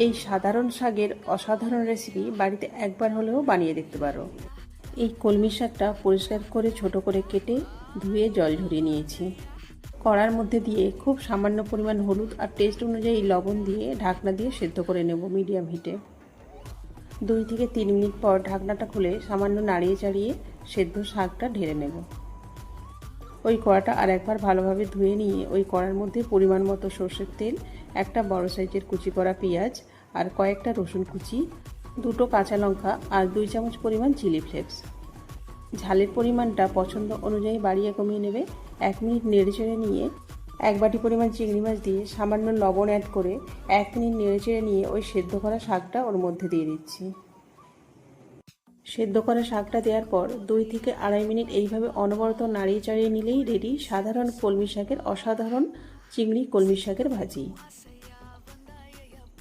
এই সাধারণ শাকের অসাধারণ রেসিপি বাড়িতে একবার হলেও বানিয়ে দেখতে পারো। এই কলমি শাকটা পরিষ্কার করে ছোট করে কেটে ধুয়ে জল ঝরিয়ে নিয়েছি। কড়ার মধ্যে দিয়ে খুব সামান্য পরিমাণ হলুদ আর টেস্ট অনুযায়ী লবণ দিয়ে ঢাকনা দিয়ে সেদ্ধ করে নেব মিডিয়াম হিটে দুই থেকে তিন মিনিট পর ঢাকনাটা খুলে সামান্য নাড়িয়ে চাড়িয়ে সেদ্ধ শাকটা ঢেলে নেব। ওই কড়াটা আর একবার ভালোভাবে ধুয়ে নিয়ে ওই কড়ার মধ্যে পরিমাণ মতো সর্ষের তেল, একটা বড় সাইজের কুচি করা পেঁয়াজ আর কয়েকটা রসুন কুচি, দুটো কাঁচা লঙ্কা আর দুই চামচ পরিমাণ চিলি ফ্লেক্স। ঝালের পরিমাণটা পছন্দ অনুযায়ী বাড়িয়ে কমিয়ে নেবে। এক মিনিট নেড়ে চেড়ে নিয়ে এক বাটি পরিমাণ চিংড়ি মাছ দিয়ে সামান্য লবণ অ্যাড করে এক মিনিট নেড়ে চেড়ে নিয়ে ওই সেদ্ধ করা শাকটা ওর মধ্যে দিয়ে দিচ্ছি। সেদ্ধ করা শাকটা দেওয়ার পর দুই থেকে আড়াই মিনিট এইভাবে অনবরত নাড়িয়ে চাড়িয়ে নিলেই রেডি সাধারণ কলমি শাকের অসাধারণ চিংড়ি কলমি শাকের ভাজি।